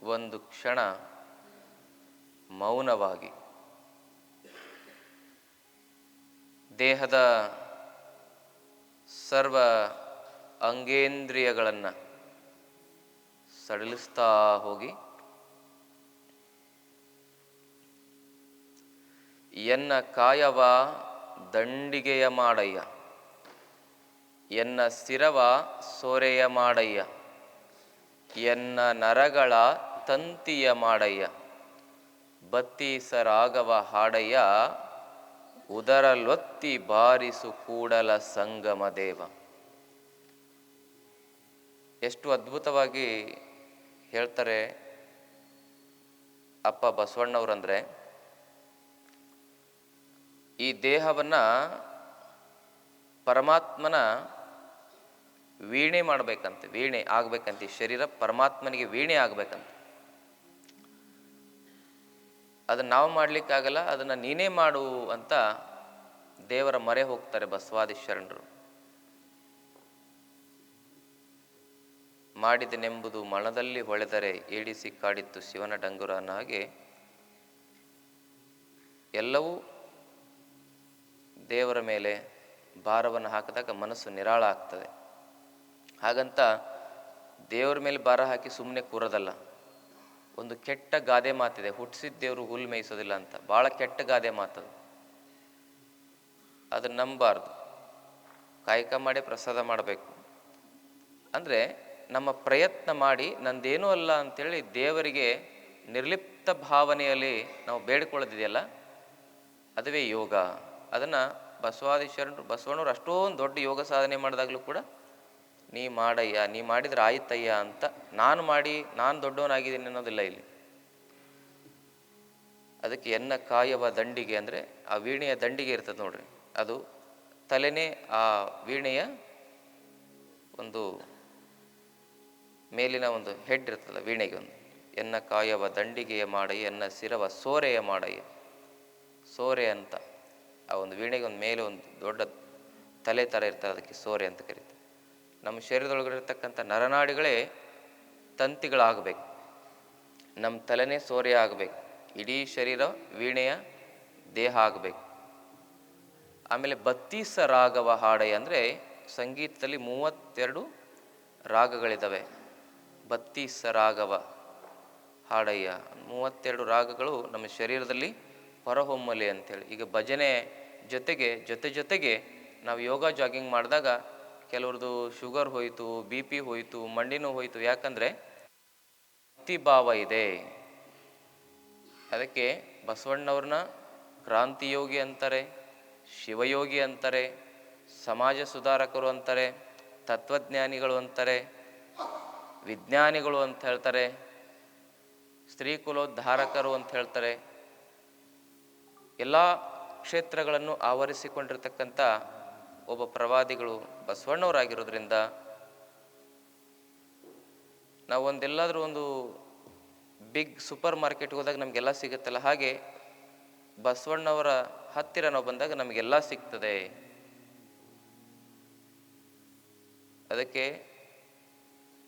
ಒಂದು ಕ್ಷಣ ಮೌನವಾಗಿ. ದೇಹದ ಸರ್ವ ಅಂಗೇಂದ್ರಿಯಗಳನ್ನು ಸಡಿಲಿಸ್ತಾ ಹೋಗಿ, ಎನ್ನ ಕಾಯವ ದಂಡಿಗೆಯ ಮಾಡಯ್ಯ, ಎನ್ನ ಸ್ಥಿರವ ಸೋರೆಯ ಮಾಡಯ್ಯ. ಎನ್ನ ನರಗಳ ತಂತಿಯ ಮಾಡಯ್ಯ, ಬತ್ತೀಸರಾಗವ ಹಾಡಯ್ಯ, ಉದರಲೊತ್ತಿ ಬಾರಿಸು ಕೂಡಲ ಸಂಗಮ ದೇವ. ಎಷ್ಟು ಅದ್ಭುತವಾಗಿ ಹೇಳ್ತಾರೆ ಅಪ್ಪ ಬಸವಣ್ಣವ್ರಂದ್ರೆ, ಈ ದೇಹವನ್ನ ಪರಮಾತ್ಮನ ವೀಣೆ ಮಾಡಬೇಕಂತೆ, ವೀಣೆ ಆಗ್ಬೇಕಂತೆ ಶರೀರ ಪರಮಾತ್ಮನಿಗೆ ವೀಣೆ ಆಗ್ಬೇಕಂತೆ. ಅದನ್ನ ನಾವು ಮಾಡ್ಲಿಕ್ಕಾಗಲ್ಲ, ಅದನ್ನ ನೀನೇ ಮಾಡು ಅಂತ ದೇವರ ಮರೆ ಹೋಗ್ತಾರೆ ಬಸವಾದಿ ಶರಣರು ಮಾಡಿದನೆಂಬುದು ಮಣದಲ್ಲಿ ಹೊಳೆದರೆ ಏಡಿಸಿ ಕಾಡಿತ್ತು ಶಿವನ ಡಂಗುರ ಅನ್ನೋ ಹಾಗೆ ಎಲ್ಲವೂ ದೇವರ ಮೇಲೆ ಭಾರವನ್ನು ಹಾಕಿದಾಗ ಮನಸ್ಸು ನಿರಾಳ ಆಗ್ತದೆ. ಹಾಗಂತ ದೇವ್ರ ಮೇಲೆ ಭಾರ ಹಾಕಿ ಸುಮ್ಮನೆ ಕೂರೋದಲ್ಲ. ಒಂದು ಕೆಟ್ಟ ಗಾದೆ ಮಾತಿದೆ ಹುಟ್ಟಿಸಿದ ದೇವರು ಹುಲ್ ಮೇಯಿಸೋದಿಲ್ಲ ಅಂತ. ಭಾಳ ಕೆಟ್ಟ ಗಾದೆ ಮಾತದು ಅದನ್ನ ನಂಬಾರ್ದು ಕಾಯಕ ಮಾಡಿ ಪ್ರಸಾದ ಮಾಡಬೇಕು. ಅಂದರೆ ನಮ್ಮ ಪ್ರಯತ್ನ ಮಾಡಿ ನಂದೇನೂ ಅಲ್ಲ ಅಂಥೇಳಿ ದೇವರಿಗೆ ನಿರ್ಲಿಪ್ತ ಭಾವನೆಯಲ್ಲಿ ನಾವು ಬೇಡಿಕೊಳ್ಳೋದಿದೆಯಲ್ಲ? ಅದುವೇ ಯೋಗ. ಅದನ್ನು ಬಸವಾದೀಶ್ವರ ಬಸವಣ್ಣವ್ರು ಅಷ್ಟೊಂದು ದೊಡ್ಡ ಯೋಗ ಸಾಧನೆ ಮಾಡಿದಾಗಲೂ ಕೂಡ ನೀ ಮಾಡಯ್ಯ, ನೀ ಮಾಡಿದ್ರೆ ಆಯ್ತಯ್ಯ ಅಂತ ನಾನು ಮಾಡಿ, ನಾನು ದೊಡ್ಡವನಾಗಿದ್ದೀನಿ ಅನ್ನೋದಿಲ್ಲ ಇಲ್ಲಿ. ಅದಕ್ಕೆ ಎನ್ನ ಕಾಯವ ದಂಡಿಗೆ ಅಂದರೆ ಆ ವೀಣೆಯ ದಂಡಿಗೆ ಇರ್ತದೆ ನೋಡ್ರಿ. ಅದು ತಲೆನೇ ಆ ವೀಣೆಯ ಒಂದು ಮೇಲಿನ ಒಂದು ಹೆಡ್ ಇರ್ತದೆ ವೀಣೆಗೆ ಒಂದು. ಎನ್ನ ಕಾಯವ ದಂಡಿಗೆಯ ಮಾಡಯ್ಯ, ಎನ್ನ ಸಿರವ ಸೋರೆಯ ಮಾಡಯ್ಯ. ಸೋರೆ ಅಂತ ಆ ಒಂದು ವೀಣೆಗೆ ಒಂದು ಮೇಲೆ ಒಂದು ದೊಡ್ಡ ತಲೆ ಥರ ಇರ್ತದೆ, ಅದಕ್ಕೆ ಸೋರೆ ಅಂತ ಕರೀತಾರೆ. ನಮ್ಮ ಶರೀರದೊಳಗಿರ್ತಕ್ಕಂಥ ನರನಾಡಿಗಳೇ ತಂತಿಗಳಾಗಬೇಕು. ನಮ್ಮ ತಲೆನೇ ಸೋರೆ ಆಗಬೇಕು. ಇಡೀ ಶರೀರ ವೀಣೆಯ ದೇಹ ಆಗಬೇಕು. ಆಮೇಲೆ ಬತ್ತೀಸ ರಾಗವ ಹಾಡಯ್ಯ ಅಂದರೆ ಸಂಗೀತದಲ್ಲಿ ಮೂವತ್ತೆರಡು ರಾಗಗಳಿದ್ದಾವೆ ಬತ್ತೀಸ ರಾಗವ ಹಾಡಯ್ಯ ಮೂವತ್ತೆರಡು ರಾಗಗಳು ನಮ್ಮ ಶರೀರದಲ್ಲಿ ಹೊರಹೊಮ್ಮಲಿ ಅಂತೇಳಿ ಈಗ ಭಜನೆ ಜೊತೆಗೆ, ಜೊತೆ ಜೊತೆಗೆ ನಾವು ಯೋಗ ಜಾಗಿಂಗ್ ಮಾಡಿದಾಗ ಕೆಲವ್ರದ್ದು ಶುಗರ್ ಹೋಯಿತು, ಬಿ ಪಿ ಹೋಯಿತು ಮಂಡಿನೂ ಹೋಯಿತು. ಯಾಕಂದರೆ ಭಕ್ತಿಭಾವ ಇದೆ. ಅದಕ್ಕೆ ಬಸವಣ್ಣವ್ರನ್ನ ಕ್ರಾಂತಿಯೋಗಿ ಅಂತಾರೆ, ಶಿವಯೋಗಿ ಅಂತಾರೆ, ಸಮಾಜ ಸುಧಾರಕರು ಅಂತಾರೆ, ತತ್ವಜ್ಞಾನಿಗಳು ಅಂತಾರೆ, ವಿಜ್ಞಾನಿಗಳು ಅಂತ ಹೇಳ್ತಾರೆ, ಸ್ತ್ರೀ ಕುಲೋದ್ಧಾರಕರು ಅಂತ ಹೇಳ್ತಾರೆ. ಎಲ್ಲ ಕ್ಷೇತ್ರಗಳನ್ನು ಆವರಿಸಿಕೊಂಡಿರ್ತಕ್ಕಂಥ ಒಬ್ಬ ಪ್ರವಾದಿಗಳು ಬಸವಣ್ಣವರಾಗಿರೋದ್ರಿಂದ ನಾವು ಒಂದೆಲ್ಲಾದರೂ ಒಂದು ಬಿಗ್ ಸೂಪರ್ ಮಾರ್ಕೆಟ್ಗೆ ಹೋದಾಗ ನಮಗೆಲ್ಲ ಸಿಗುತ್ತಲ್ಲ? ಹಾಗೆ ಬಸವಣ್ಣವರ ಹತ್ತಿರ ನಾವು ಬಂದಾಗ ನಮಗೆಲ್ಲ ಸಿಗ್ತದೆ. ಅದಕ್ಕೆ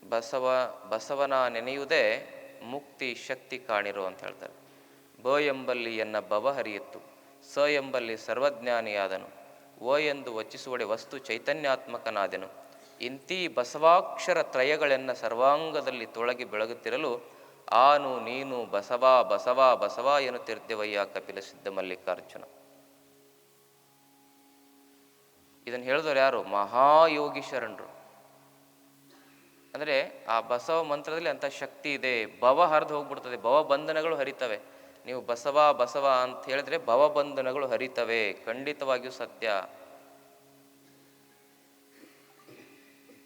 ಬಸವ, ಬಸವನ ನೆನೆಯುವುದೇ ಮುಕ್ತಿ ಶಕ್ತಿ ಕಾಣಿರೋ ಅಂತ ಹೇಳ್ತಾರೆ. ಬ ಎಂಬಲ್ಲಿ ಎನ್ನ ಭವ ಹರಿಯಿತ್ತು. ಸ ಎಂಬಲ್ಲಿ ಸರ್ವಜ್ಞಾನಿಯಾದನು. ಓ ಎಂದು ವಚಿಸುವಡೆ ವಸ್ತು ಚೈತನ್ಯಾತ್ಮಕನಾದೆನು. ಇಂತೀ ಬಸವಾಕ್ಷರ ತ್ರಯಗಳೆನ್ನ ಸರ್ವಾಂಗದಲ್ಲಿ ತೊಳಗಿ ಬೆಳಗುತ್ತಿರಲು ಆನು ನೀನು ಬಸವ ಬಸವ ಬಸವ ಎನ್ನುತ್ತಿರ್ದೇವಯ್ಯ ಕಪಿಲ ಸಿದ್ಧ ಮಲ್ಲಿಕಾರ್ಜುನ. ಇದನ್ನು ಹೇಳಿದವರು ಯಾರು? ಮಹಾಯೋಗಿ ಶರಣರು ಅಂದರೆ ಆ ಬಸವ ಮಂತ್ರದಲ್ಲಿ ಅಂಥ ಶಕ್ತಿ ಇದೆ. ಭವ ಹರಿದು ಹೋಗ್ಬಿಡ್ತದೆ. ಭವ ಬಂಧನಗಳು ಹರಿತವೆ. ನೀವು ಬಸವ ಬಸವ ಅಂತ ಹೇಳಿದ್ರೆ ಭವಬಂಧನಗಳು ಹರಿತವೆ, ಖಂಡಿತವಾಗಿಯೂ ಸತ್ಯ.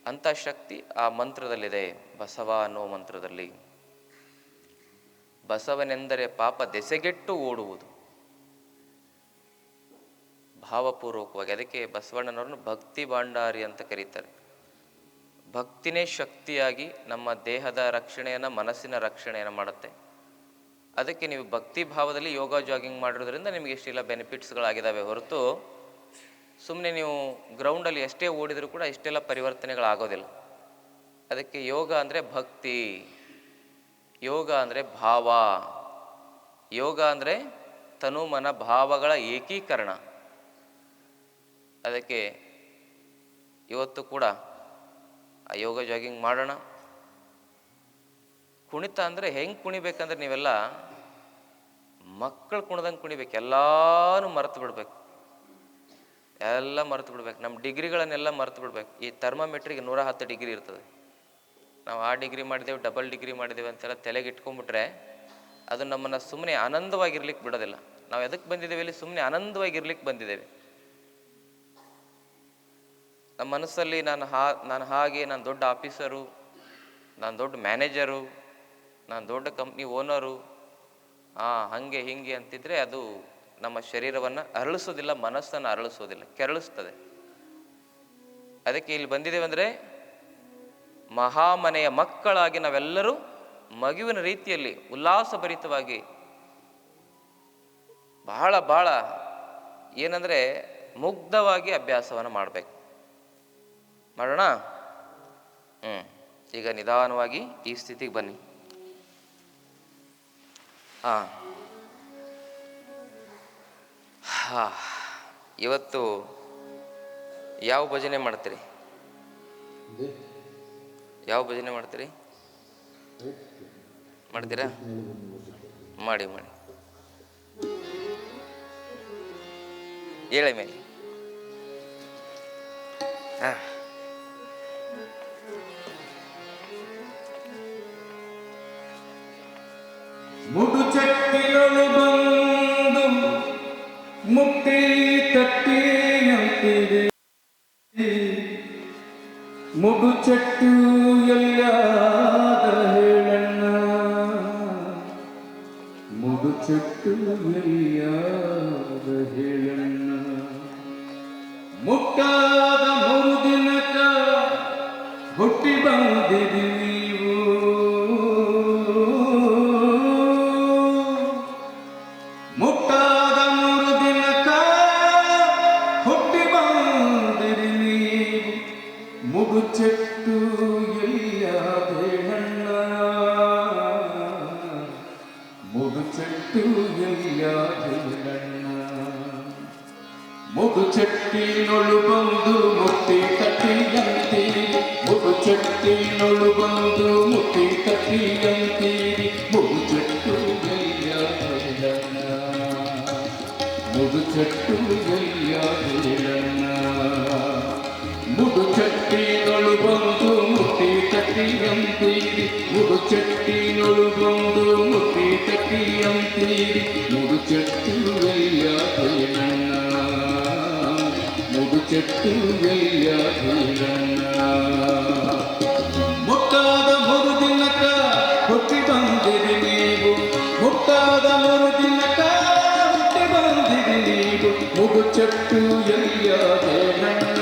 ಅಂಥ ಶಕ್ತಿ ಆ ಮಂತ್ರದಲ್ಲಿದೆ, ಬಸವ ಅನ್ನೋ ಮಂತ್ರದಲ್ಲಿ. ಬಸವನೆಂದರೆ ಪಾಪ ದೆಸೆಗೆಟ್ಟು ಓಡುವುದು. ಭಾವಪೂರ್ವಕವಾಗಿ ಅದಕ್ಕೆ ಬಸವಣ್ಣನವರನ್ನು ಭಕ್ತಿ ಭಾಂಡಾರಿ ಅಂತ ಕರೀತಾರೆ. ಭಕ್ತಿನೇ ಶಕ್ತಿಯಾಗಿ ನಮ್ಮ ದೇಹದ ರಕ್ಷಣೆಯನ್ನು ಮನಸ್ಸಿನ ರಕ್ಷಣೆಯನ್ನು ಮಾಡುತ್ತೆ. ಅದಕ್ಕೆ ನೀವು ಭಕ್ತಿ ಭಾವದಲ್ಲಿ ಯೋಗ, ಜಾಗಿಂಗ್ ಮಾಡಿರೋದ್ರಿಂದ ನಿಮಗೆ ಇಷ್ಟೆಲ್ಲ ಬೆನಿಫಿಟ್ಸ್ಗಳಾಗಿದ್ದಾವೆ ಹೊರತು ಸುಮ್ಮನೆ ನೀವು ಗ್ರೌಂಡಲ್ಲಿ ಎಷ್ಟೇ ಓಡಿದರೂ ಕೂಡ ಇಷ್ಟೆಲ್ಲ ಪರಿವರ್ತನೆಗಳಾಗೋದಿಲ್ಲ. ಅದಕ್ಕೆ ಯೋಗ ಅಂದರೆ ಭಕ್ತಿ, ಯೋಗ ಅಂದರೆ ಭಾವ, ಯೋಗ ಅಂದರೆ ತನು ಮನ ಭಾವಗಳ ಏಕೀಕರಣ. ಅದಕ್ಕೆ ಇವತ್ತು ಕೂಡ ಆ ಯೋಗ, ಜಾಗಿಂಗ್ ಮಾಡೋಣ. ಕುಣಿತ ಅಂದರೆ ಹೆಂಗೆ ಕುಣಿಬೇಕಂದ್ರೆ ನೀವೆಲ್ಲ ಮಕ್ಕಳು ಕುಣಿದಂಗೆ ಕುಣಿಬೇಕು. ಎಲ್ಲಾನು ಮರೆತು ಬಿಡ್ಬೇಕು. ಎಲ್ಲ ಮರೆತು ಬಿಡ್ಬೇಕು. ನಮ್ಮ ಡಿಗ್ರಿಗಳನ್ನೆಲ್ಲ ಮರೆತು ಬಿಡ್ಬೇಕು. ಈ ಥರ್ಮಾಮೀಟ್ರಿಗೆ ನೂರ ಹತ್ತು ಡಿಗ್ರಿ ಇರ್ತದೆ. ನಾವು ಆ ಡಿಗ್ರಿ ಮಾಡಿದೆವು, ಡಬಲ್ ಡಿಗ್ರಿ ಮಾಡಿದೆವು ಅಂತೆಲ್ಲ ತಲೆಗೆ ಇಟ್ಕೊಂಡ್ಬಿಟ್ರೆ ಅದು ನಮ್ಮನ್ನು ಸುಮ್ಮನೆ ಆನಂದವಾಗಿರ್ಲಿಕ್ಕೆ ಬಿಡೋದಿಲ್ಲ. ನಾವು ಎದಕ್ಕೆ ಬಂದಿದ್ದೇವೆ ಇಲ್ಲಿ? ಸುಮ್ಮನೆ ಆನಂದವಾಗಿರ್ಲಿಕ್ಕೆ ಬಂದಿದ್ದೇವೆ. ನಮ್ಮ ಮನಸ್ಸಲ್ಲಿ ನಾನು ಹಾ, ನಾನು ಹಾಗೆ, ನಾನು ದೊಡ್ಡ ಆಫೀಸರು, ನಾನು ದೊಡ್ಡ ಮ್ಯಾನೇಜರು ನಾನು ದೊಡ್ಡ ಕಂಪ್ನಿ ಓನರು ಹಾಂ ಹಂಗೆ ಹಿಂಗೆ ಅಂತಿದ್ರೆ ಅದು ನಮ್ಮ ಶರೀರವನ್ನು ಅರಳಿಸೋದಿಲ್ಲ, ಮನಸ್ಸನ್ನು ಅರಳಿಸೋದಿಲ್ಲ, ಕೆರಳಿಸ್ತದೆ. ಅದಕ್ಕೆ ಇಲ್ಲಿ ಬಂದಿದ್ದೇವೆಂದರೆ ಮಹಾಮನೆಯ ಮಕ್ಕಳಾಗಿ ನಾವೆಲ್ಲರೂ ಮಗುವಿನ ರೀತಿಯಲ್ಲಿ ಉಲ್ಲಾಸಭರಿತವಾಗಿ ಬಹಳ ಬಹಳ ಏನಂದರೆ ಮುಗ್ಧವಾಗಿ ಅಭ್ಯಾಸವನ್ನು ಮಾಡಬೇಕು. ಮಾಡೋಣ? ಹ್ಞೂ ಈಗ ನಿಧಾನವಾಗಿ ಈ ಸ್ಥಿತಿಗೆ ಬನ್ನಿ. ಹಾಂ. ಹಾ. ಇವತ್ತು ಯಾವ ಭಜನೆ ಮಾಡ್ತೀರಿ? ಯಾವ ಭಜನೆ ಮಾಡ್ತೀರಿ? ಮಾಡ್ತೀರಾ? ಮಾಡಿ ಮಾಡಿ. ಹೇಳಿ ಮೇಲೆ. ಹಾಂ. ಮುಡು ಮುಕ್ತಿ ತಟ್ಟಿಯಂತಿದೆ ಮುಡು ಚಟ್ಟು ಎಲ್ಲಾದ ಹೇಳಣ್ಣ. ಮುಡು ಚಟ್ಟು ಎಲ್ಲಾದ ಹೇಳಣ್ಣ. ಮುಟ್ಟಾದ ಮೂರು ದಿನಕ ಹುಟ್ಟಿ ಬಂದಿರಿ ಮುಟ್ಟಿ ಕಟ್ಟಿಯಂತೀರಿ ಮುಗು ಚಟ್ಟು ಗೈಯಾದೇಳಣ್ಣ ಮುಗು ಚಟ್ಟು ಗೈಯಾದೇಳಣ್ಣ ಮುಟ್ಟಾದ ಮೂರು ದಿನಕ ಹುಟ್ಟಿ ಬಂದಿರಿ ನೀವು. ಮುಟ್ಟಾದ ಮೂರು ದಿನಕ ಹುಟ್ಟಿ ಬಂದಿರಿ ನೀವು. ಮುಗು ಚಟ್ಟು ಎಲ್ಲಿಯಾದೇನಣ್ಣ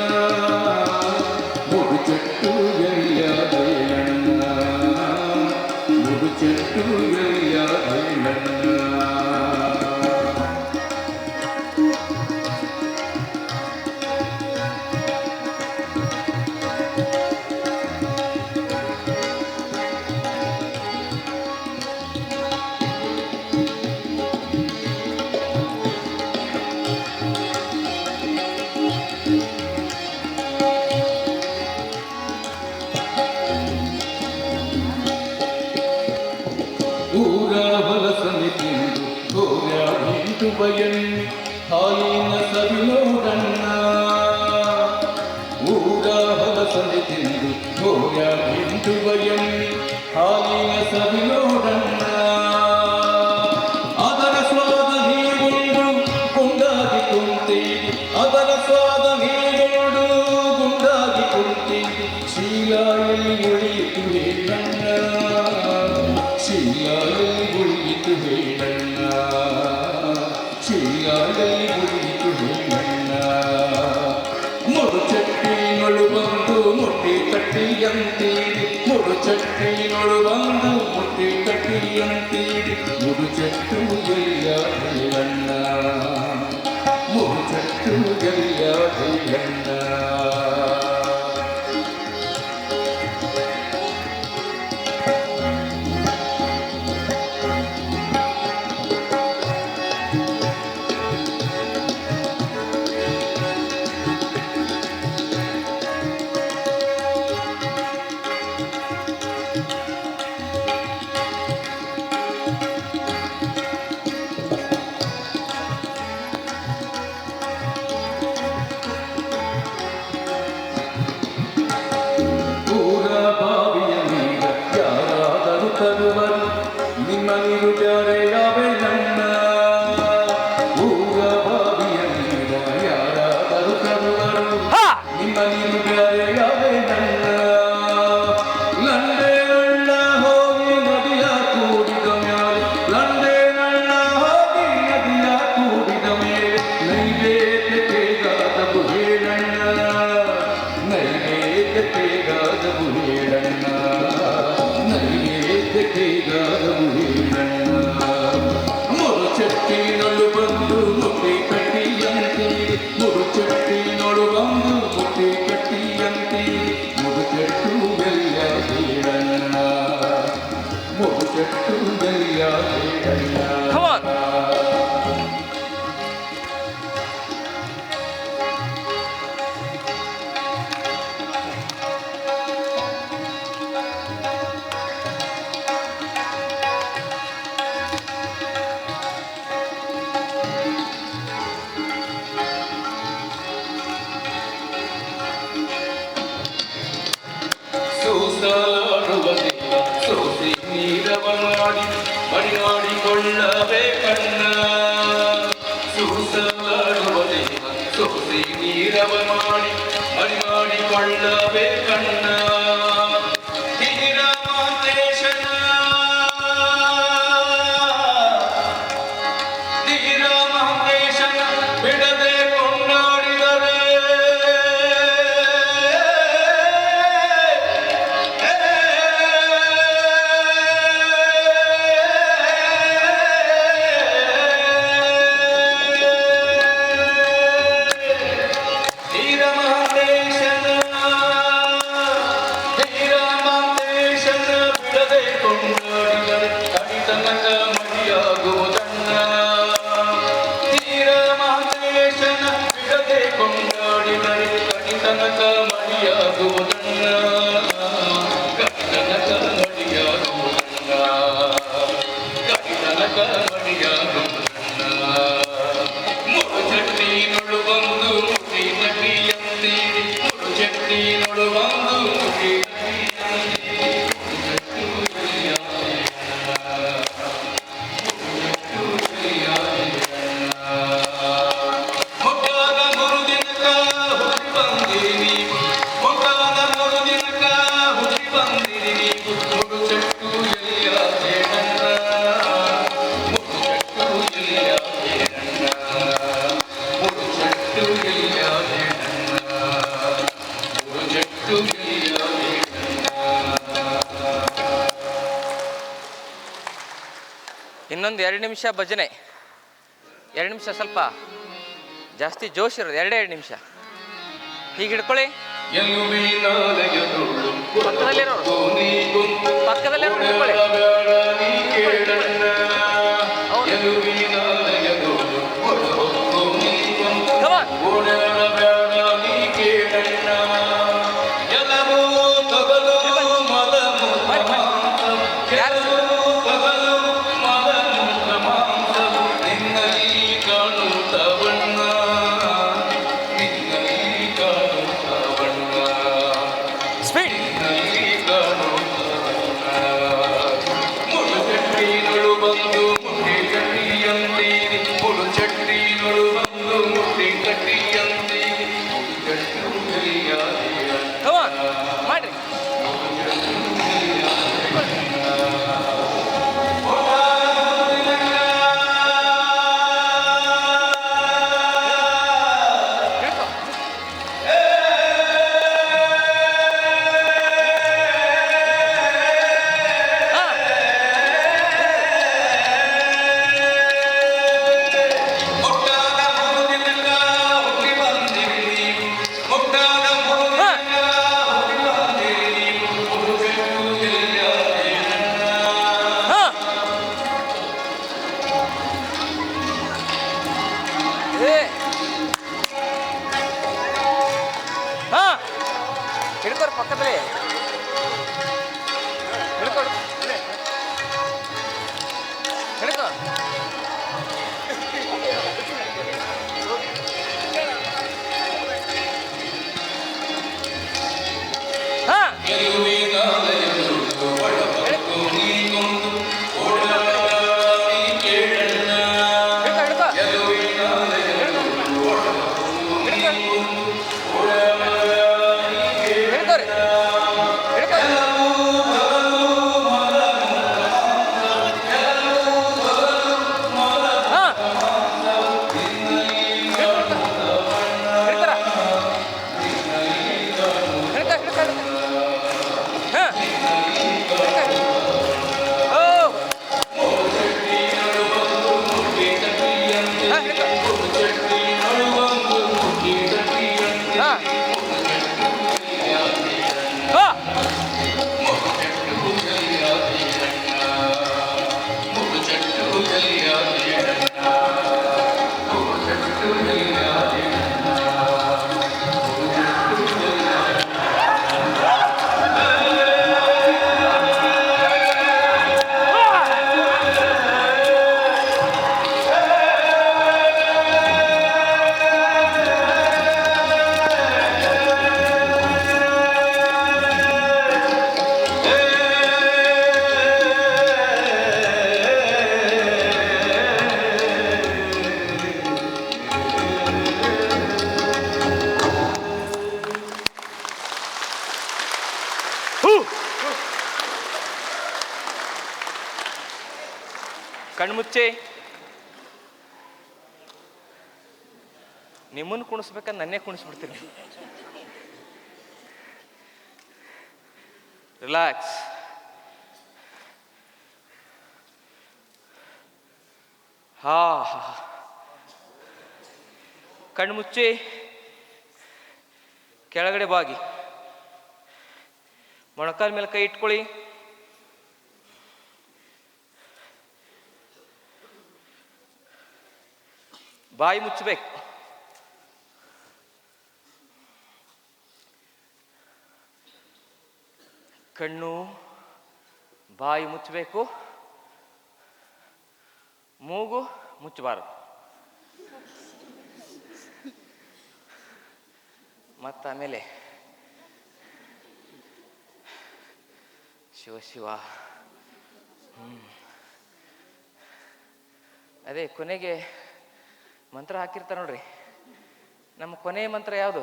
ಕಟ್ಟಿಯಂತೀರಿ ಮುಡು ಚಟ್ಟಿನೊಳು ಬಂದು ಮುಟ್ಟಿ ಕಟ್ಟಿಯಂತೆ. ಮುಡು ಇನ್ನೊಂದು ಎರಡು ನಿಮಿಷ ಭಜನೆ. ಎರಡು ನಿಮಿಷ ಸ್ವಲ್ಪ ಜಾಸ್ತಿ ಜೋಶ್ ಇರೋದು, ಎರಡೇ, ಎರಡು ನಿಮಿಷ. ಹೀಗೆ ಹಿಡ್ಕೊಳ್ಳಿ. ಪಕ್ಕದಲ್ಲಿರೋ ಪಕ್ಕದಲ್ಲಿರೋ ಹಿಡ್ಕೊಳ್ಳಿ. ನನ್ನೇ ಕುಣಿಸ್ಬಿಡ್ತೀನಿ. ರಿಲ್ಯಾಕ್ಸ್ ಹಾ ಕಣ್ಣು ಮುಚ್ಚಿ. ಕೆಳಗಡೆ ಬಾಗಿ ಮೊಣಕಾಲ ಮೇಲೆ ಕೈ ಇಟ್ಕೊಳ್ಳಿ. ಬಾಯಿ ಮುಚ್ಚಬೇಕು. ಕಣ್ಣು, ಬಾಯಿ ಮುಚ್ಚಬೇಕು. ಮೂಗು ಮುಚ್ಚಬಾರದು. ಮತ್ತು ಆಮೇಲೆ ಶಿವ ಶಿವ. ಹ್ಮ್. ಅದೇ ಕೊನೆಗೆ ಮಂತ್ರ ಹಾಕಿರ್ತಾರೆ ನೋಡ್ರಿ. ನಮ್ಮ ಕೊನೆಯ ಮಂತ್ರ ಯಾವುದು?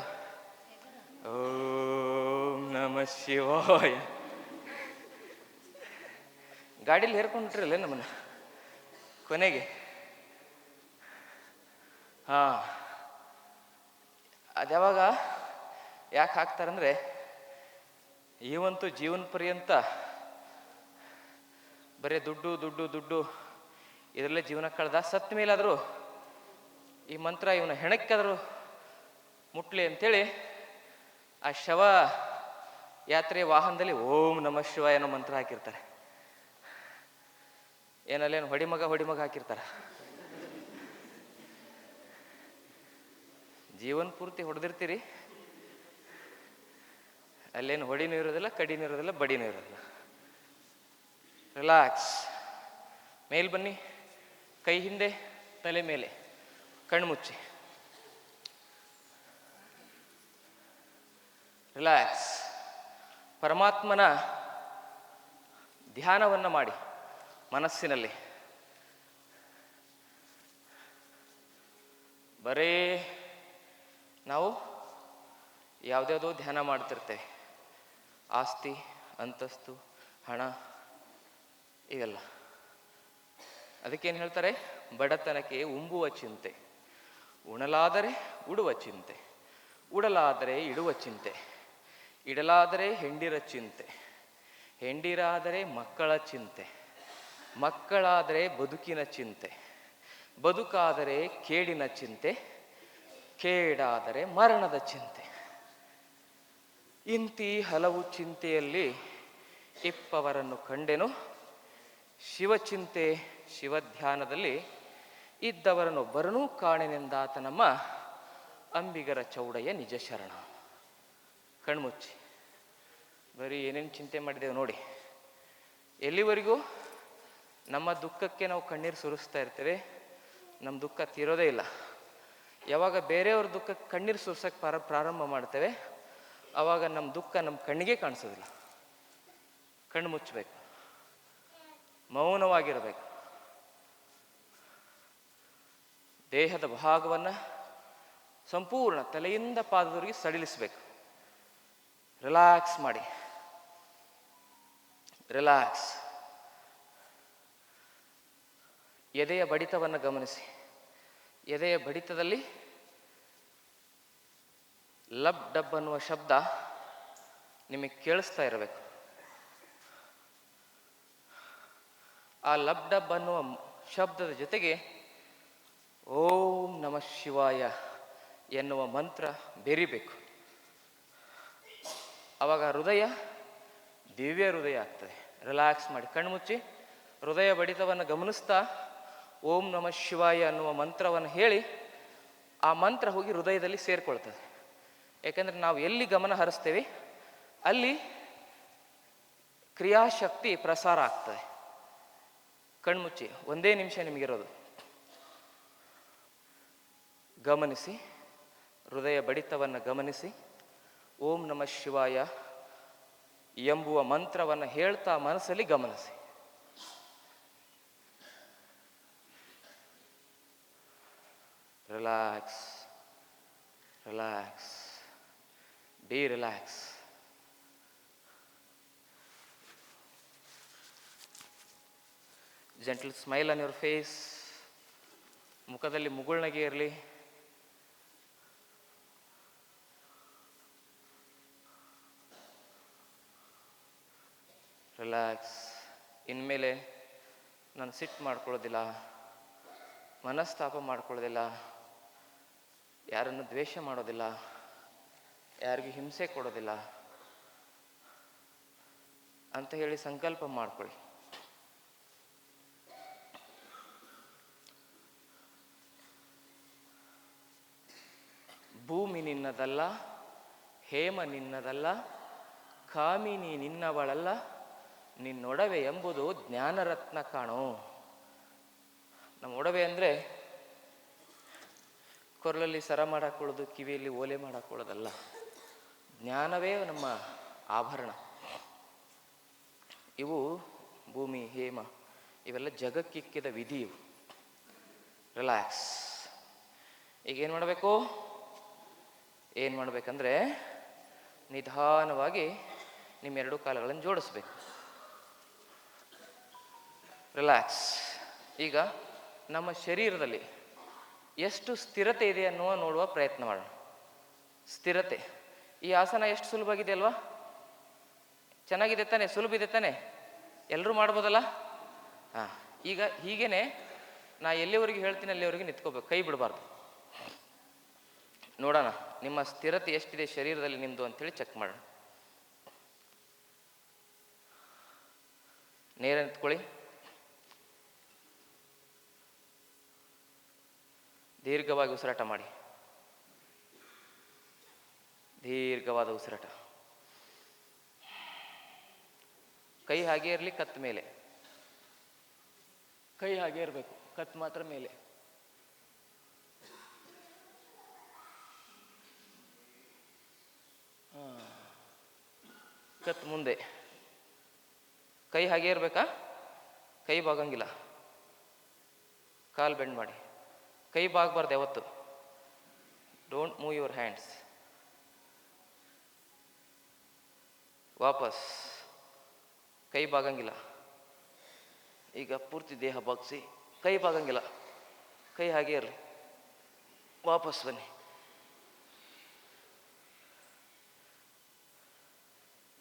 ಓಂ ನಮ ಶಿವಾಯ. ಗಾಡೀಲಿ ಹೇರ್ಕೊಂಡ್ರಲ್ಲ ನಮ್ಮನ್ನ? ಕೊನೆಗೆ. ಹಾ. ಅದ್ಯಾವಾಗ ಯಾಕೆ ಹಾಕ್ತಾರಂದ್ರೆ ಇವಂತೂ ಜೀವನ ಪರ್ಯಂತ ಬರೀ ದುಡ್ಡು ದುಡ್ಡು ದುಡ್ಡು, ಇದರಲ್ಲೇ ಜೀವನ ಕಳೆದ. ಸತ್ತ ಮೇಲಾದರೂ ಈ ಮಂತ್ರ ಇವನ ಹೆಣಕ್ಕಾದರೂ ಮುಟ್ಲಿ ಅಂತೇಳಿ ಆ ಶವ ಯಾತ್ರೆ ವಾಹನದಲ್ಲಿ ಓಂ ನಮಃ ಶಿವಾಯ ಅನ್ನೋ ಮಂತ್ರ ಹಾಕಿರ್ತಾರೆ. ಏನಲ್ಲೇನು ಹೊಡಿಮಗ ಹೊಡಿಮಗ ಹಾಕಿರ್ತಾರ. ಜೀವನ ಪೂರ್ತಿ ಹೊಡೆದಿರ್ತೀರಿ. ಅಲ್ಲೇನು ಹೊಡಿನೂ ಇರೋದಿಲ್ಲ, ಕಡಿನೂ ಇರೋದಿಲ್ಲ, ಬಡಿನೂ ಇರೋದಿಲ್ಲ. ರಿಲ್ಯಾಕ್ಸ್ ಮೇಲ್ ಬನ್ನಿ. ಕೈ ಹಿಂದೆ, ತಲೆ ಮೇಲೆ. ಕಣ್ಣು ಮುಚ್ಚಿ. ರಿಲ್ಯಾಕ್ಸ್ ಪರಮಾತ್ಮನ ಧ್ಯಾನವನ್ನು ಮಾಡಿ. ಮನಸ್ಸಿನಲ್ಲಿ. ಬರೀ ನಾವು ಯಾವುದ್ಯಾವುದೋ ಧ್ಯಾನ ಮಾಡ್ತಿರ್ತೇವೆ. ಆಸ್ತಿ, ಅಂತಸ್ತು, ಹಣ, ಇವೆಲ್ಲ. ಅದಕ್ಕೇನು ಹೇಳ್ತಾರೆ? ಬಡತನಕ್ಕೆ ಉಂಬುವ ಚಿಂತೆ. ಉಣಲಾದರೆ ಉಡುವ ಚಿಂತೆ. ಉಡಲಾದರೆ ಇಡುವ ಚಿಂತೆ. ಇಡಲಾದರೆ ಹೆಂಡಿರ ಚಿಂತೆ. ಹೆಂಡಿರಾದರೆ ಮಕ್ಕಳ ಚಿಂತೆ. ಮಕ್ಕಳಾದರೆ ಬದುಕಿನ ಚಿಂತೆ, ಬದುಕಾದರೆ ಕೇಡಿನ ಚಿಂತೆ, ಕೇಡಾದರೆ ಮರಣದ ಚಿಂತೆ. ಇಂತಿ ಹಲವು ಚಿಂತೆಯಲ್ಲಿ ಇಪ್ಪವರನ್ನು ಕಂಡೆನು. ಶಿವಚಿಂತೆ ಶಿವಧ್ಯಾನದಲ್ಲಿ ಇದ್ದವರನ್ನೊಬ್ಬರನೂ ಕಾಣೆನೆಂದಾತ ನಮ್ಮ ಅಂಬಿಗರ ಚೌಡಯ್ಯ ನಿಜ ಶರಣ. ಕಣ್ಮುಚ್ಚಿ, ಬರೀ ಏನೇನು ಚಿಂತೆ ಮಾಡಿದೆವು ನೋಡಿ. ಎಲ್ಲಿವರೆಗೂ? ನಮ್ಮ ದುಃಖಕ್ಕೆ ನಾವು ಕಣ್ಣೀರು ಸುರಿಸ್ತಾ ಇರ್ತೇವೆ. ನಮ್ಮ ದುಃಖ ತೀರೋದೇ ಇಲ್ಲ. ಯಾವಾಗ ಬೇರೆಯವ್ರ ದುಃಖಕ್ಕೆ ಕಣ್ಣೀರು ಸುರ್ಸಕ್ಕೆ ಪ್ರಾರ, ಪ್ರಾರಂಭ ಮಾಡ್ತೇವೆ ಆವಾಗ ನಮ್ಮ ದುಃಖ ನಮ್ಮ ಕಣ್ಣಿಗೆ ಕಾಣಿಸೋದಿಲ್ಲ. ಕಣ್ಣು ಮುಚ್ಚಬೇಕು ಮೌನವಾಗಿರಬೇಕು. ದೇಹದ ಭಾಗವನ್ನು ಸಂಪೂರ್ಣ ತಲೆಯಿಂದ ಪಾದದವರೆಗೆ ಸಡಿಲಿಸಬೇಕು. ರಿಲ್ಯಾಕ್ಸ್ ಮಾಡಿ. ರಿಲ್ಯಾಕ್ಸ್. ಎದೆಯ ಬಡಿತವನ್ನು ಗಮನಿಸಿ. ಎದೆಯ ಬಡಿತದಲ್ಲಿ ಲಬ್ ಡಬ್ ಅನ್ನುವ ಶಬ್ದ ನಿಮಗೆ ಕೇಳಿಸ್ತಾ ಇರಬೇಕು. ಆ ಲಬ್ ಡಬ್ ಅನ್ನುವ ಶಬ್ದದ ಜೊತೆಗೆ ಓಂ ನಮಃ ಶಿವಾಯ ಎನ್ನುವ ಮಂತ್ರ ಬೆರಿಬೇಕು. ಆವಾಗ ಹೃದಯ ದಿವ್ಯ ಹೃದಯ ಆಗ್ತದೆ. ರಿಲ್ಯಾಕ್ಸ್ ಮಾಡಿ ಕಣ್ಮುಚ್ಚಿ, ಹೃದಯ ಬಡಿತವನ್ನು ಗಮನಿಸ್ತಾ ಓಂ ನಮಃ ಶಿವಾಯ ಅನ್ನುವ ಮಂತ್ರವನ್ನು ಹೇಳಿ ಆ ಮಂತ್ರ ಹೋಗಿ ಹೃದಯದಲ್ಲಿ ಸೇರಿಕೊಳ್ತದೆ. ಯಾಕಂದ್ರೆ ನಾವು ಎಲ್ಲಿ ಗಮನ ಹರಿಸ್ತೇವೆ, ಅಲ್ಲಿ ಕ್ರಿಯಾಶಕ್ತಿ ಪ್ರಸಾರ ಆಗ್ತದೆ. ಕಣ್ಮುಚ್ಚಿ, ಒಂದೇ ನಿಮಿಷ ನಿಮಗಿರೋದು. ಗಮನಿಸಿ, ಹೃದಯ ಬಡಿತವನ್ನು ಗಮನಿಸಿ, ಓಂ ನಮಃ ಶಿವಾಯ ಎಂಬುವ ಮಂತ್ರವನ್ನು ಹೇಳ್ತಾ ಮನಸ್ಸಲ್ಲಿ ಗಮನಿಸಿ. Relax relax D relax gentle smile on your face ಮುಖದಲ್ಲಿ ಮುಗುಳ್ನಗೆ ಇರಲಿ. ರಿಲ್ಯಾಕ್ಸ್ ಇನ್ಮೇಲೆ ನಾನು ಸಿಟ್ಟು ಮಾಡ್ಕೊಳ್ಳೋದಿಲ್ಲ. ಮನಸ್ತಾಪ ಮಾಡ್ಕೊಳ್ಳೋದಿಲ್ಲ. ಯಾರನ್ನು ದ್ವೇಷ ಮಾಡೋದಿಲ್ಲ, ಯಾರಿಗೂ ಹಿಂಸೆ ಕೊಡೋದಿಲ್ಲ ಅಂತ ಹೇಳಿ ಸಂಕಲ್ಪ ಮಾಡ್ಕೊಳ್ಳಿ. ಭೂಮಿ ನಿನ್ನದಲ್ಲ, ಹೇಮ ನಿನ್ನದಲ್ಲ, ಕಾಮಿನಿ ನಿನ್ನವಳಲ್ಲ, ನಿನ್ನೊಡವೆ ಎಂಬುದು ಜ್ಞಾನರತ್ನ ಕಾಣೋ. ನಮ್ಮ ಒಡವೆ ಅಂದರೆ ಕೊರಳಲ್ಲಿ ಸರ ಮಾಡಾಕೊಳ್ಳೋದು, ಕಿವಿಯಲ್ಲಿ ಓಲೆ ಮಾಡಾಕೊಳ್ಳೋದಲ್ಲ, ಜ್ಞಾನವೇ ನಮ್ಮ ಆಭರಣ. ಇವು ಭೂಮಿ, ಹೇಮ, ಇವೆಲ್ಲ ಜಗಕ್ಕಿಕ್ಕಿದ ವಿಧಿ ಇವು. ರಿಲ್ಯಾಕ್ಸ್ ಈಗ ಏನು ಮಾಡಬೇಕು? ಏನು ಮಾಡಬೇಕಂದ್ರೆ, ನಿಧಾನವಾಗಿ ನಿಮ್ಮೆರಡು ಕಾಲುಗಳನ್ನು ಜೋಡಿಸ್ಬೇಕು. ರಿಲ್ಯಾಕ್ಸ್ ಈಗ ನಮ್ಮ ಶರೀರದಲ್ಲಿ ಎಷ್ಟು ಸ್ಥಿರತೆ ಇದೆ ಅನ್ನುವ ನೋಡುವ ಪ್ರಯತ್ನ ಮಾಡೋಣ. ಸ್ಥಿರತೆ. ಈ ಆಸನ ಎಷ್ಟು ಸುಲಭ ಆಗಿದೆ ಅಲ್ವಾ? ಚೆನ್ನಾಗಿದೆ ತಾನೆ? ಸುಲಭ ಇದೆ ತಾನೆ? ಎಲ್ಲರೂ ಮಾಡ್ಬೋದಲ್ಲ? ಹಾಂ, ಈಗ ಹೀಗೇನೆ ನಾ ಎಲ್ಲಿವರೆಗೆ ಹೇಳ್ತೀನಿ ಅಲ್ಲಿವರೆಗೆ ನಿಂತ್ಕೋಬೇಕು. ಕೈ ಬಿಡಬಾರ್ದು. ನೋಡೋಣ, ನಿಮ್ಮ ಸ್ಥಿರತೆ ಎಷ್ಟಿದೆ ಶರೀರದಲ್ಲಿ ನಿಮ್ಮದು ಅಂತೇಳಿ ಚೆಕ್ ಮಾಡೋಣ. ನೇರ ನಿಂತ್ಕೊಳ್ಳಿ. ದೀರ್ಘವಾಗಿ ಉಸಿರಾಟ ಮಾಡಿ. ದೀರ್ಘವಾದ ಉಸಿರಾಟ. ಕೈ ಹಾಗೆ ಇರಲಿ, ಕತ್ ಮೇಲೆ. ಕೈ ಹಾಗೆ ಇರಬೇಕು, ಕತ್ ಮಾತ್ರ ಮೇಲೆ. ಕತ್ ಮುಂದೆ. ಕೈ ಹಾಗೆ ಇರಬೇಕಾ? ಕೈ ಬಾಗಂಗಿಲ್ಲ. ಕಾಲ್ ಬೆಂಡ್ ಮಾಡಿ. ಕೈ ಬಾಗಬಾರ್ದು ಯಾವತ್ತು. ಡೋಂಟ್ ಮೂವ್ ಯುವರ್ ಹ್ಯಾಂಡ್ಸ್ ವಾಪಸ್. ಕೈ ಬಾಗಂಗಿಲ್ಲ. ಈಗ ಪೂರ್ತಿ ದೇಹ ಬಾಗಿಸಿ ಕೈ ಬಾಗಂಗಿಲ್ಲ. ಕೈ ಹಾಗೆ ಇರಲಿ. ವಾಪಸ್ ಬನ್ನಿ.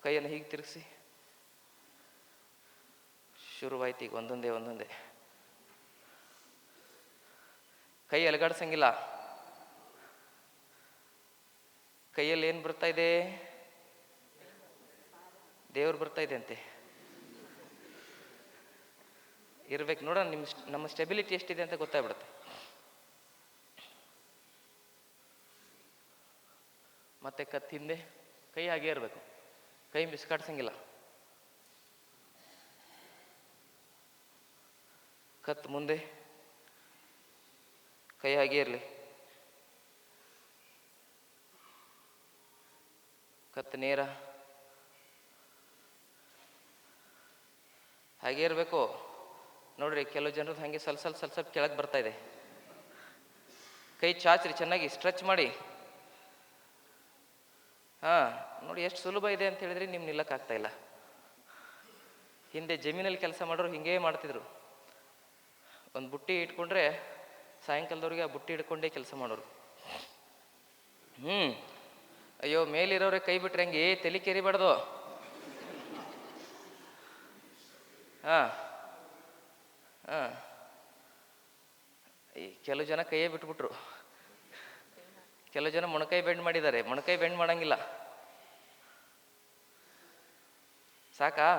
ಕೈಯನ್ನು ಹೀಗೆ ತಿರುಗಿಸಿ. ಶುರುವಾಯ್ತು ಈಗ ಒಂದೊಂದೇ ಒಂದೊಂದೇ. ಕೈ ಅಲಗಾಡ್ಸಂಗಿಲ್ಲ ಕೈಯಲ್ಲಿ ಏನು ಬರ್ತಾ ಇದೆ? ದೇವ್ರು ಬರ್ತಾ ಇದೆ ಅಂತೆ ಇರ್ಬೇಕು. ನೋಡೋಣ ನಿಮ್ಮ ನಮ್ಮ ಸ್ಟೆಬಿಲಿಟಿ ಎಷ್ಟಿದೆ ಅಂತ ಗೊತ್ತಾಗ್ಬಿಡುತ್ತೆ. ಮತ್ತೆ ಕತ್ತ ಹಿಂದೆ ಕೈ ಹಾಗೆ ಇರಬೇಕು. ಕೈ ಬಿಸ್ಕಾಡ್ಸಂಗಿಲ್ಲ ಕತ್ ಮುಂದೆ. ಕೈ ಹಾಗೆ ಇರಲಿ. ಕತ್ ನೇರ. ಹಾಗೆ ಇರಬೇಕು. ನೋಡ್ರಿ, ಕೆಲವು ಜನರು ಹಾಗೆ ಸ್ವಲ್ಪ ಸ್ವಲ್ಪ ಸ್ವಲ್ಪ ಸ್ವಲ್ಪ ಕೆಳಗೆ ಬರ್ತಾ ಇದೆ. ಕೈ ಚಾಚ್ರಿ, ಚೆನ್ನಾಗಿ ಸ್ಟ್ರೆಚ್ ಮಾಡಿ. ಹಾಂ, ನೋಡಿ ಎಷ್ಟು ಸುಲಭ ಇದೆ ಅಂತ ಹೇಳಿದ್ರೆ ನಿಮ್ಮ ನಿಲ್ಲಕ್ಕಾಗ್ತಾ ಇಲ್ಲ. ಹಿಂದೆ ಜಮೀನಲ್ಲಿ ಕೆಲಸ ಮಾಡೋರು ಹಿಂಗೇ ಮಾಡ್ತಿದ್ರು. ಒಂದು ಬುಟ್ಟಿ ಇಟ್ಕೊಂಡ್ರೆ ಸಾಯಂಕಾಲದವ್ರಿಗೆ ಆ ಬುಟ್ಟಿ ಹಿಡ್ಕೊಂಡೇ ಕೆಲಸ ಮಾಡೋರು. ಹ್ಞೂ ಅಯ್ಯೋ, ಮೇಲಿರೋರೆ ಕೈ ಬಿಟ್ರೆ ಹಂಗೆ? ಏ, ತಲೆ ಕೆರಿಬಾರ್ದು. ಹಾಂ. ಹಾಂ. ಕೆಲವು ಜನ ಕೈಯೇ ಬಿಟ್ಬಿಟ್ರು. ಕೆಲವು ಜನ ಮೊಣಕೈ ಬೆಂಡ್ ಮಾಡಿದ್ದಾರೆ. ಮೊಣಕೈ ಬೆಂಡ್ ಮಾಡಂಗಿಲ್ಲ. ಸಾಕಾ?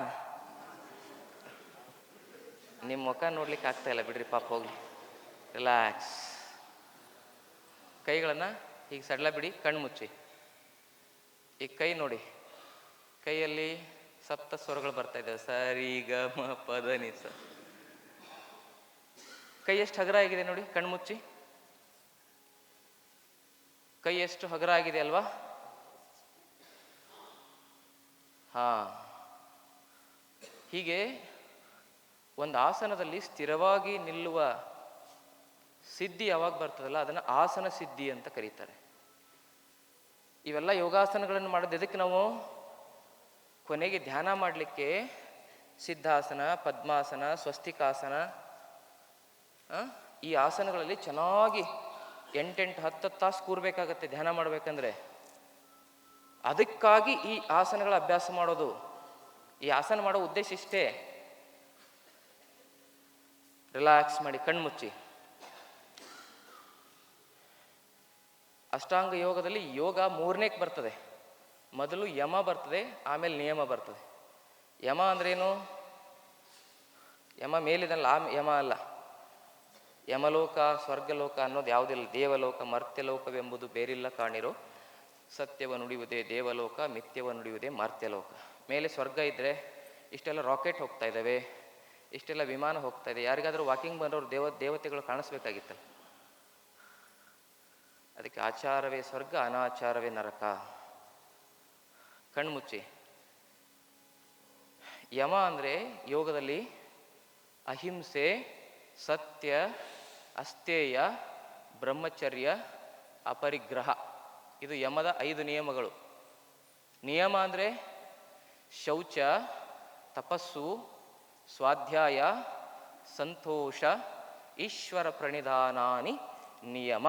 ನಿಮ್ಮ ಮುಖ ನೋಡ್ಲಿಕ್ಕೆ ಆಗ್ತಾ ಇಲ್ಲ. ಬಿಡ್ರಿ ಪಾಪ ಹೋಗ್ಲಿ. ರಿಲ್ಯಾಕ್ಸ್ ಕೈಗಳನ್ನು ಈಗ ಸಡ್ಲ ಬಿಡಿ, ಕಣ್ಣು ಮುಚ್ಚಿ. ಈ ಕೈ ನೋಡಿ. ಕೈಯಲ್ಲಿ ಸಪ್ತ ಸ್ವರಗಳು ಬರ್ತಾ ಇದ್ದಾವೆ. ಸರಿ ಗ, ಮ ಪದ ನಿ, ಸ. ಕೈ ಎಷ್ಟು ಹಗರ ಆಗಿದೆ ನೋಡಿ, ಕಣ್ಣು ಮುಚ್ಚಿ. ಕೈ ಎಷ್ಟು ಹಗರ ಆಗಿದೆ ಅಲ್ವಾ? ಹಾ. ಹೀಗೆ ಒಂದು ಆಸನದಲ್ಲಿ ಸ್ಥಿರವಾಗಿ ನಿಲ್ಲುವ ಸಿದ್ಧಿ ಯಾವಾಗ ಬರ್ತದಲ್ಲ, ಅದನ್ನು ಆಸನ ಸಿದ್ಧಿ ಅಂತ ಕರೀತಾರೆ. ಇವೆಲ್ಲ ಯೋಗಾಸನಗಳನ್ನು ಮಾಡೋದು ಎದಕ್ಕೆ ನಾವು? ಕೊನೆಗೆ ಧ್ಯಾನ ಮಾಡಲಿಕ್ಕೆ ಸಿದ್ಧಾಸನ, ಪದ್ಮಾಸನ, ಸ್ವಸ್ತಿಕಾಸನ ಈ ಆಸನಗಳಲ್ಲಿ ಚೆನ್ನಾಗಿ ಎಂಟೆಂಟು ಹತ್ತು ತಾಸು ಕೂರ್ಬೇಕಾಗತ್ತೆ ಧ್ಯಾನ ಮಾಡಬೇಕಂದ್ರೆ. ಅದಕ್ಕಾಗಿ ಈ ಆಸನಗಳ ಅಭ್ಯಾಸ ಮಾಡೋದು. ಈ ಆಸನ ಮಾಡೋ ಉದ್ದೇಶ ಇಷ್ಟೇ. ರಿಲ್ಯಾಕ್ಸ್ ಮಾಡಿ ಕಣ್ಣು ಅಷ್ಟಾಂಗ ಯೋಗದಲ್ಲಿ ಯೋಗ ಮೂರನೇಕ್ ಬರ್ತದೆ. ಮೊದಲು ಯಮ ಬರ್ತದೆ, ಆಮೇಲೆ ನಿಯಮ ಬರ್ತದೆ. ಯಮ ಅಂದ್ರೇನು? ಯಮ ಮೇಲಿದಲ್ಲ ಆ ಯಮ ಅಲ್ಲ. ಯಮಲೋಕ, ಸ್ವರ್ಗಲೋಕ ಅನ್ನೋದು ಯಾವುದಿಲ್ಲ. ದೇವಲೋಕ, ಮರ್ತ್ಯಲೋಕವೆಂಬುದು ಬೇರಿಲ್ಲ ಕಾಣಿರೋ ಸತ್ಯವ ನುಡಿಯುವುದೇ ದೇವಲೋಕ, ಮಿಥ್ಯವ ನುಡಿಯುವುದೇ ಮರ್ತ್ಯಲೋಕ. ಮೇಲೆ ಸ್ವರ್ಗ ಇದ್ದರೆ ಇಷ್ಟೆಲ್ಲ ರಾಕೆಟ್ ಹೋಗ್ತಾ ಇದ್ದಾವೆ, ಇಷ್ಟೆಲ್ಲ ವಿಮಾನ ಹೋಗ್ತಾ ಇದೆ. ಯಾರಿಗಾದರೂ ವಾಕಿಂಗ್ ಬಂದವರು ದೇವ, ದೇವತೆಗಳು ಕಾಣಿಸ್ಬೇಕಾಗಿತ್ತಲ್ಲ. ಅದಕ್ಕೆ ಆಚಾರವೇ ಸ್ವರ್ಗ, ಅನಾಚಾರವೇ ನರಕ. ಕಣ್ಮುಚ್ಚಿ. ಯಮ ಅಂದರೆ ಯೋಗದಲ್ಲಿ ಅಹಿಂಸೆ, ಸತ್ಯ, ಅಸ್ಥೇಯ, ಬ್ರಹ್ಮಚರ್ಯ, ಅಪರಿಗ್ರಹ. ಇದು ಯಮದ ಐದು ನಿಯಮಗಳು. ನಿಯಮ ಅಂದರೆ ಶೌಚ, ತಪಸ್ಸು, ಸ್ವಾಧ್ಯಾಯ, ಸಂತೋಷ, ಈಶ್ವರ ಪ್ರಣಿಧಾನಾನಿ ನಿಯಮ.